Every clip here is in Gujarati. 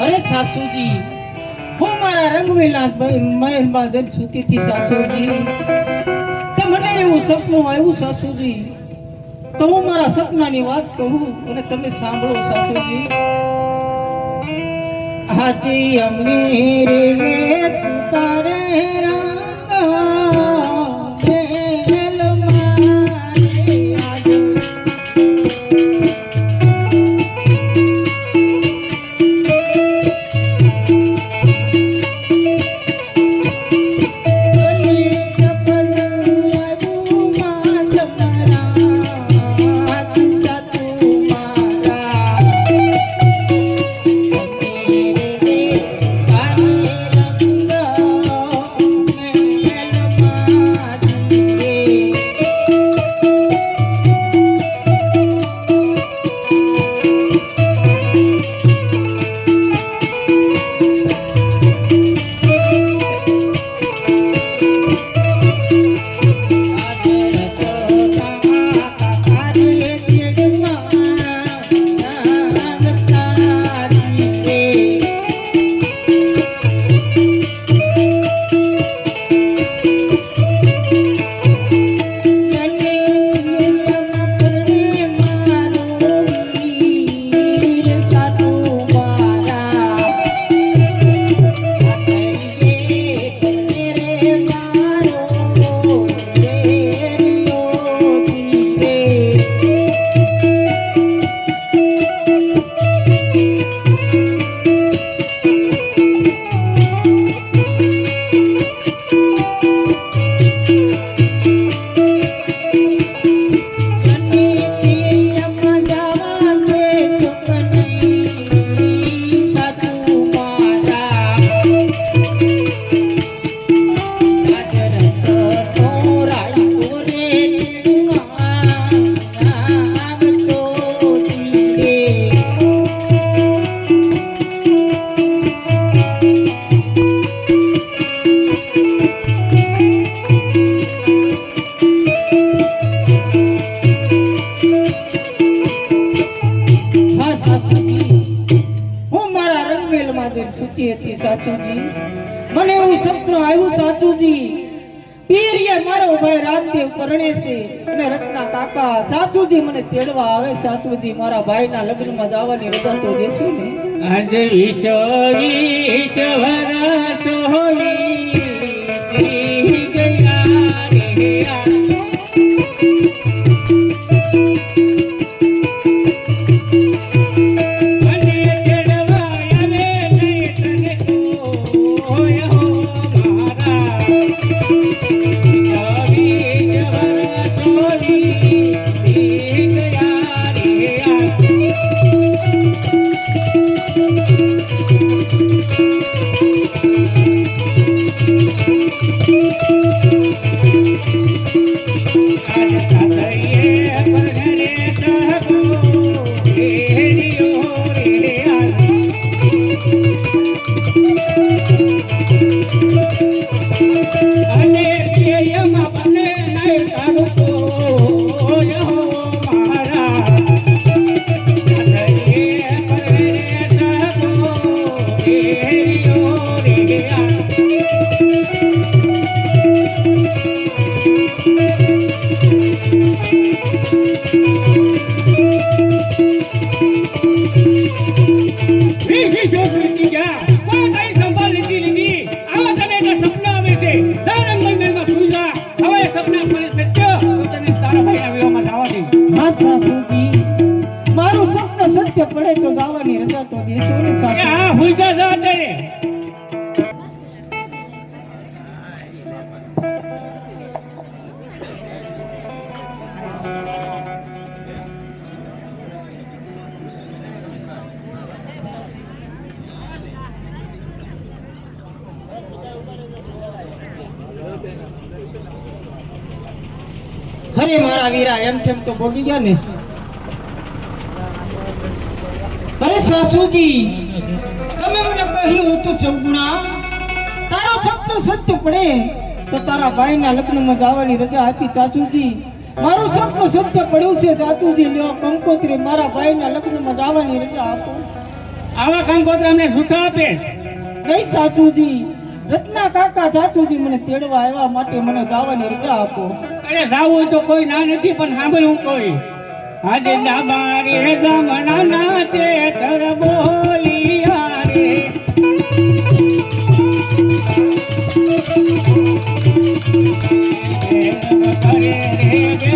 સાસુજી, હું મારા રંગવેલા મહેલમાં જઈ સૂતી હતી સાસુજી. તે મને એવું સપનું આવ્યું સાસુજી? તો હું મારા સપનાની વાત કહું અને તમે સાંભળો સાસુજી. હાજી અમીર તારે સાસુજી. મને એવું સપનું આવ્યું, સાસુજી. પીરીએ મારો ભાઈ રામદેવ પરણે છે અને રત્ના કાકા સાસુજી મને તેડવા આવે. સાસુજી મારા ભાઈના લગ્નમાં જવાની રજા તો દેશો ને. આજ વિશ્વ વિશ્વના સોહી ગયા મારું સપનું સત્ય પડે તો ગાવાની રજા તો દેશો ને સાથે હા હુઈ જા વીરા એમ કેમ તો ભોગી ગયા ને. અરે સાસુજી તમે મને કહ્યું હતું ચંપુણા તારો સપનું સત્ય પડે તો તારા ભાઈના લગ્નમાં જવાની રજા આપી ચાચુજી મારું સપનું સત્ય પડ્યું છે ચાચુજી લ્યો કંકોત્રી મારા ભાઈના લગ્નમાં જવાની રજા આપો. આવા કંકોત્રા અમને છૂટા આપે? નહીં સાસુજી રત્ના કાકા ચાચુજી મને તેડવા આવ્યા માટે મને જવાની રજા આપો. અરે સાવું હોય તો કોઈ ના નથી, પણ સાંભળ હું કોઈ. આજે દાબારી જમણા ના તે તર બોલિયા રે કરે રે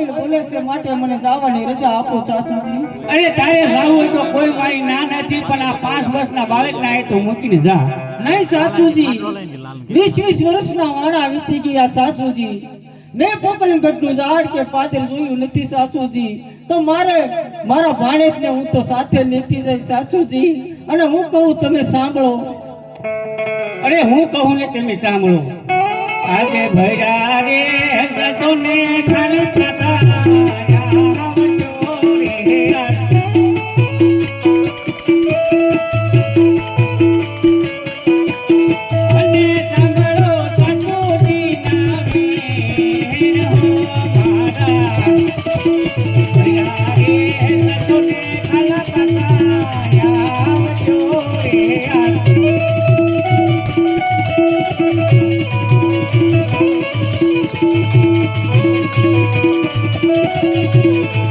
કોઈલ બોલે છે માટે મને જવાની રજા આપો સાસુજી અરે તારે જાવું હોય તો કોઈ મારી ના નથી પણ આ પાંચ વર્ષના બાળકના એ તો મૂકીને જા. નહીં સાસુજી વીસ વીસ વર્ષના વાણા વીતી ગયા સાસુજી મેં પોકરણગઢનું ઝાડ કે પાદર જોયું નથી સાસુજી તો મારે મારા ભાણેજને હું તો સાથે લેતી જઈશ સાસુજી અને હું કહું તમે સાંભળો. અરે હું કહું ને તમે સાંભળો. આજે ભૈરા રે જસોને ખાલી スイッチ!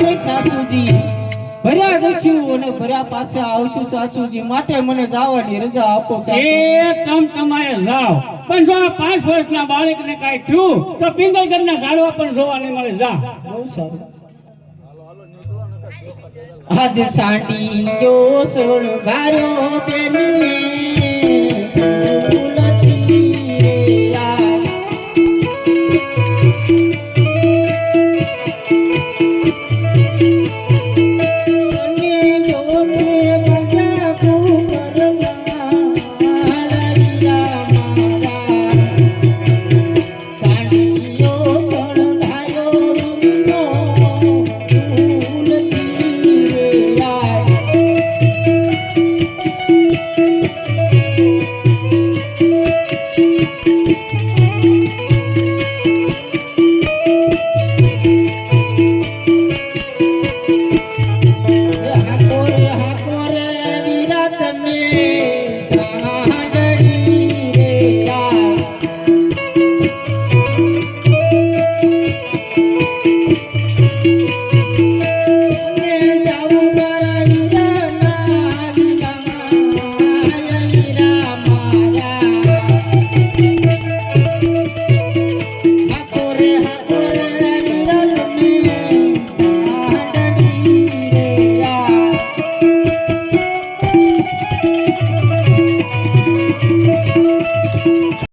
અરે સાસુજી ભર્યા દસ્યું અને ભર્યા પાછા આવશું સાસુજી. માટે મને જવાની રજા આપો એ તમ તમારે જાઓ. પણ જો આ પાંચ વર્ષના બાળકને કાંઈ થયું તો પિંગલગઢના ઝાડવા પણ જોવા નહીં મળે. જા. બહુ સારું. આજ સાંડી જો સોળ ગારો બેની